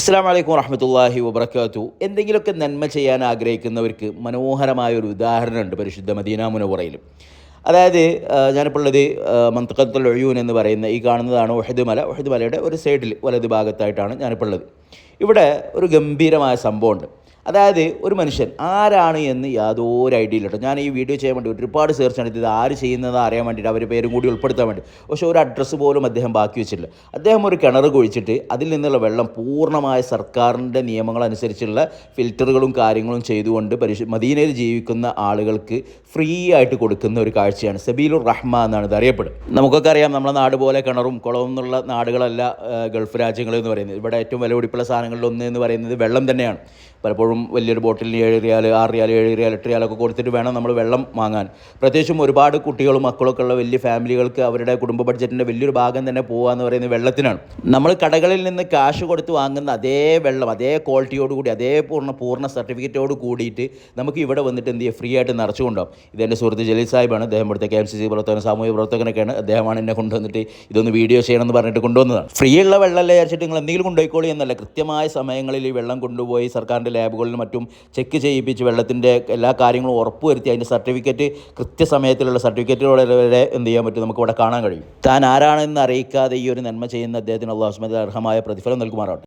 അസ്സാം വലൈക്കും വറഹമത്തല്ലാഹി വബർക്കാത്തു എന്തെങ്കിലുമൊക്കെ നന്മ ചെയ്യാൻ ആഗ്രഹിക്കുന്നവർക്ക് മനോഹരമായ ഒരു ഉദാഹരണമുണ്ട് പരിശുദ്ധ മദീന മുനവറയിൽ. അതായത് ഞാനിപ്പോൾ ഉള്ളത് മന്തക്കത്തുൽ ഒഴിയൂൻ എന്ന് പറയുന്ന ഈ കാണുന്നതാണ് ഒഹദ് മല. ഒഹദ് മലയുടെ ഒരു സൈഡിൽ വലത് ഭാഗത്തായിട്ടാണ് ഞാനിപ്പോൾ ഉള്ളത്. ഇവിടെ ഒരു ഗംഭീരമായ സംഭവമുണ്ട്. അതായത് ഒരു മനുഷ്യൻ ആരാണ് എന്ന് യാതൊരു ഐഡിയ ഇല്ല കേട്ടോ ഞാൻ ഈ വീഡിയോ ചെയ്യാൻ വേണ്ടി ഒരുപാട് സെർച്ച് നടത്തി ഇത് ആര് ചെയ്യുന്നത് അറിയാൻ വേണ്ടിയിട്ട് അവർ പേരും കൂടി ഉൾപ്പെടുത്താൻ വേണ്ടി. പക്ഷേ ഒരു അഡ്രസ്സ് പോലും അദ്ദേഹം ബാക്കി വെച്ചിട്ടില്ല. അദ്ദേഹം ഒരു കിണർ കുഴിച്ചിട്ട് അതിൽ നിന്നുള്ള വെള്ളം പൂർണമായ സർക്കാരിന്റെ നിയമങ്ങളനുസരിച്ചുള്ള ഫിൽറ്ററുകളും കാര്യങ്ങളും ചെയ്തുകൊണ്ട് പരിശു മദീനയിൽ ജീവിക്കുന്ന ആളുകൾക്ക് ഫ്രീ ആയിട്ട് കൊടുക്കുന്ന ഒരു കാഴ്ചയാണ്. സബീലുർ റഹ്മ എന്നാണ് ഇത് അറിയപ്പെടുന്നത്. നമുക്കൊക്കെ അറിയാം നമ്മുടെ നാട് പോലെ കിണറും കുളവും എന്നുള്ള നാടുകളല്ല ഗൾഫ് രാജ്യങ്ങൾ എന്ന് പറയുന്നത്. ഇവിടെ ഏറ്റവും വില പിടിപ്പുള്ള സാധനങ്ങളിൽ ഒന്ന് എന്ന് പറയുന്നത് വെള്ളം തന്നെയാണ്. പലപ്പോഴും വലിയൊരു ബോട്ടിലിന് ഏഴ് റിയാൽ ആറ് റിയാൽ ഏഴ് റിയാൽ എട്ട് റിയാലൊക്കെ കൊടുത്തിട്ട് വേണം നമ്മൾ വെള്ളം വാങ്ങാൻ. പ്രത്യേകിച്ചും ഒരുപാട് കുട്ടികളും മക്കളൊക്കെ ഉള്ള വലിയ ഫാമിലികൾക്ക് അവരുടെ കുടുംബ ബഡ്ജറ്റിന്റെ വലിയൊരു ഭാഗം തന്നെ പോകുക എന്ന് പറയുന്നത് വെള്ളത്തിനാണ്. നമ്മൾ കടകളിൽ നിന്ന് കാശ് കൊടുത്ത് വാങ്ങുന്ന അതേ വെള്ളം അതേ ക്വാളിറ്റിയോട് കൂടി അതേ പൂർണ പൂർണ സർട്ടിഫിക്കറ്റോട് കൂടിയിട്ട് നമുക്ക് ഇവിടെ വന്നിട്ട് എന്ത് ചെയ്യുക ഫ്രീ ആയിട്ട് നിറച്ചുകൊണ്ടാവും ഇതെന്റെ സുഹൃത്ത് ജലീൽ സാഹിബാണ്. അദ്ദേഹം ഇവിടുത്തെ കെ എം സി സി പ്രവർത്തകൻ സാമൂഹ്യ പ്രവർത്തകനൊക്കെയാണ് അദ്ദേഹമാണ് എന്നെ കൊണ്ടുവന്നിട്ട് ഇതൊന്ന് വീഡിയോ ചെയ്യണമെന്ന് പറഞ്ഞിട്ട് കൊണ്ടുവന്നതാണ്. ഫ്രീ ഉള്ള വെള്ളമല്ലേ വിചാരിച്ചിട്ട് നിങ്ങൾ എന്തെങ്കിലും കൊണ്ടുപോയിക്കോളി എന്നല്ല. കൃത്യമായ സമയങ്ങളിൽ ഈ വെള്ളം കൊണ്ടുപോയി സർക്കാരിന്റെ ലാബുകളിലും മറ്റും ചെക്ക് ചെയ്യിപ്പിച്ച് വെള്ളത്തിന്റെ എല്ലാ കാര്യങ്ങളും ഉറപ്പുവരുത്തി അതിന്റെ സർട്ടിഫിക്കറ്റ് കൃത്യസമയത്തിലുള്ള സർട്ടിഫിക്കറ്റുകളെ വരെ എന്ത് ചെയ്യാൻ പറ്റും? നമുക്ക് ഇവിടെ കാണാൻ കഴിയും. താൻ ആരാണെന്ന് അറിയിക്കാതെ ഈ ഒരു നന്മ ചെയ്യുന്ന അദ്ദേഹത്തിന് അള്ളാഹു അർഹമായ പ്രതിഫലം നൽകുമാറാവട്ടെ.